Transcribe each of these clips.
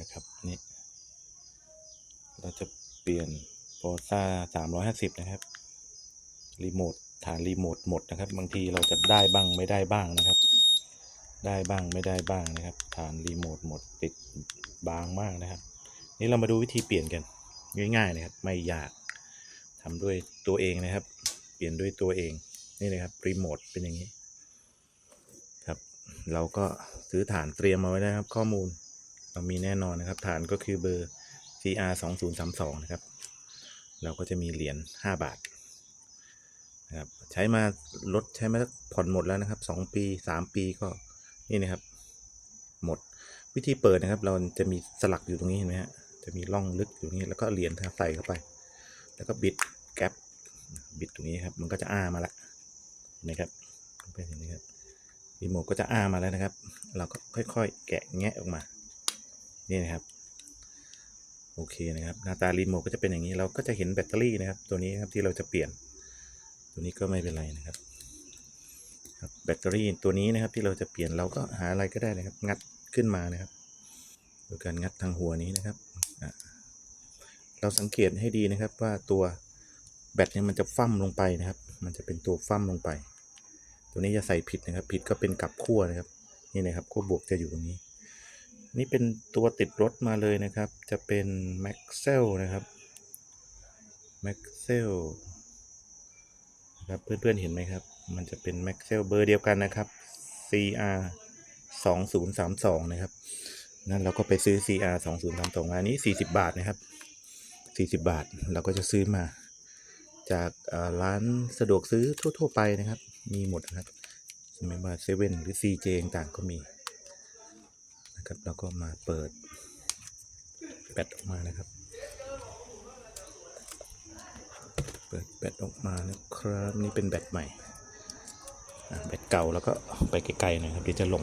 นะครับนี่เราจะเปลี่ยนโ o ซ่าสามร้อยห้าสิบนะครับรีโมทฐานรีโมทหมดนะครับ บางทีเราจะได้บ้างไม่ได้บ้างนะครับ ได้บ้างไม่ได้บ้างนะครับ ฐานรีโมทหมดติดบางมากนะครับ นี่เรามาดูวิธีเปลี่ยนกันง่ายๆนะครับ ไม่ยากทำด้วยตัวเองนะครับ เปลี่ยนด้วยตัวเองนี่นะครับรีโมทเป็นอย่างนี้ครับ เราก็ซื้อฐานเตรียมมาไว้นะครับ ข้อมูล เรามีแน่นอนนะครับ ฐานก็คือเบอร์ CR 2 0 3 2นะครับ เราก็จะมีเหรียญ5บาทนะครับ ใช้มารถใช้มาผ่อนหมดแล้วนะครับ 2 ปี 3 ปีก็นี่นะครับ หมดวิธีเปิดนะครับ เราจะมีสลักอยู่ตรงนี้เห็นไหมฮะจะมีร่องลึกอยู่นี้แล้วก็เหรียญใส่เข้าไป แล้วก็บิดแก๊ปบิดตรงนี้ครับมันก็จะอ้ามาละเห็นะครับเป็นอย่างนี้ครับรีโมทก็จะอ้ามาแล้วนะครับ เราก็ค่อยๆ แกะแงะออกมา นี่นะครับโอเคนะครับหน้าตารีโมทก็จะเป็นอย่างนี้เราก็จะเห็นแบตเตอรี่นะครับ ตัวนี้ครับที่เราจะเปลี่ยน ตัวนี้ก็ไม่เป็นไรนะครับครับแบตเตอรี่ตัวนี้นะครับที่เราจะเปลี่ยนเราก็หาอะไรก็ได้นะครับ งัดขึ้นมานะครับโดยการงัดทางหัวนี้นะครับเราสังเกตให้ดีนะครับว่าตัวแบตเนี่ยมันจะฟั่มลงไปนะครับ มันจะเป็นตัวฟั่มลงไป ตัวนี้จะใส่ผิดนะครับ ผิดก็เป็นกลับขั้วนะครับนี่นะครับขั้วบวกจะอยู่ตรงนี้ นี่เป็นตัวติดรถมาเลยนะครับ จะเป็น m a x c e l นะครับ m a x c e l นะครับเพื่อนๆเห็นไหมครับ มันจะเป็น m a x c e l เบอร์เดียวกันนะครับ CR 2032นะครับนั่นเราก็ไปซื้อ CR 2032อันนี้ 40 บาทนะครับ 40 บาทเราก็จะซื้อมา จากร้านสะดวกซื้อทั่ว ๆ ไปนะครับ มีหมดนะครับไม่ว่าเซเว่นหรือ CJ ต่างก็มี นะครับแล้วก็มาเปิดแบตออกมานะครับ เปิดแบตออกมานะครับนี่เป็นแบตใหม่แบตเก่าแล้วก็ไปไกลๆหน่อยครับเดี๋ยวจะลง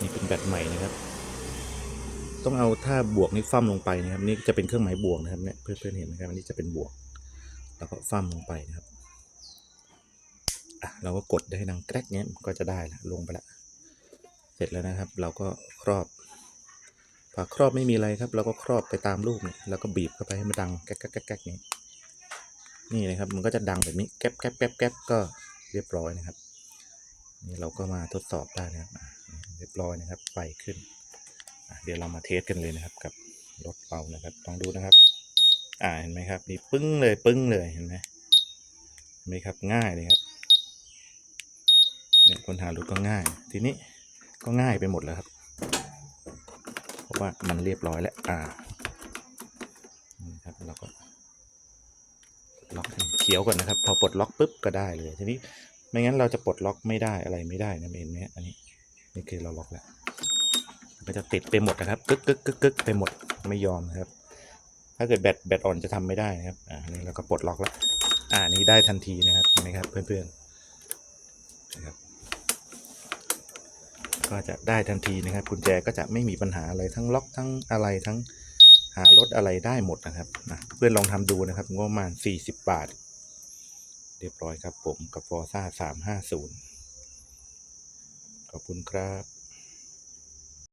นี่เป็นแบตใหม่นะครับ ต้องเอาถ้าบวกนี่ฟั่มลงไปนะครับ นี่จะเป็นเครื่องหมายบวกนะครับเนี่ยเพื่อนๆเห็นไหมครับอันนี้จะเป็นบวก แล้วก็ฟั่มลงไปนะครับอะเราก็กดได้ดังแกรกเนี้ยก็จะได้ละลงไปละ เสร็จแล้วนะครับ เราก็ครอบฝาครอบไม่มีอะไรครับ เราก็ครอบไปตามรูปเนี่ยแล้วก็บีบเข้าไปให้มันดังแก๊กแก๊กแก๊กนี้นี่นะครับ มันก็จะดังแบบนี้แก๊บแก๊บแก๊บแก๊บก็เรียบร้อยนะครับ นี่เราก็มาทดสอบได้นะครับเรียบร้อยนะครับไฟขึ้น เดี๋ยวเรามาเทสกันเลยนะครับกับรถเรานะครับลองดูนะครับ อ่าเห็นไหมครับนี่ปึ้งเลยปึ้งเลยเห็นไหมเห็นไหมครับง่ายเลยครับเนี่ยคนหารถก็ง่ายทีนี้ ก็ง่ายไปหมดแล้วครับ เพราะว่ามันเรียบร้อยแล้ว อ่า นี่ครับเราก็ล็อกเขียวก่อนนะครับ พอปลดล็อกปุ๊บก็ได้เลย ทีนี้ไม่งั้นเราจะปลดล็อกไม่ได้อะไรไม่ได้นะเห็นไหมอันนี้นี่คือเราล็อกแล้วก็จะติดไปหมดนะครับกึกกึกกึกกึกไปหมดไม่ยอมนะครับ ถ้าเกิดแบตแบตอ่อนจะทำไม่ได้นะครับ อ่านี่เราก็ปลดล็อกแล้ว อ่านี่ได้ทันทีนะครับเห็นไหมครับเพื่อนๆนะครับ ก็จะได้ทันทีนะครับกุญแจก็จะไม่มีปัญหาอะไรทั้งล็อกทั้งอะไรทั้งหารถอะไรได้หมดนะครับนะเพื่อนลองทำดูนะครับงบประมาณ 40 บาท เรียบร้อยครับผมกับฟอร์ซ่า350 ขอบคุณครับ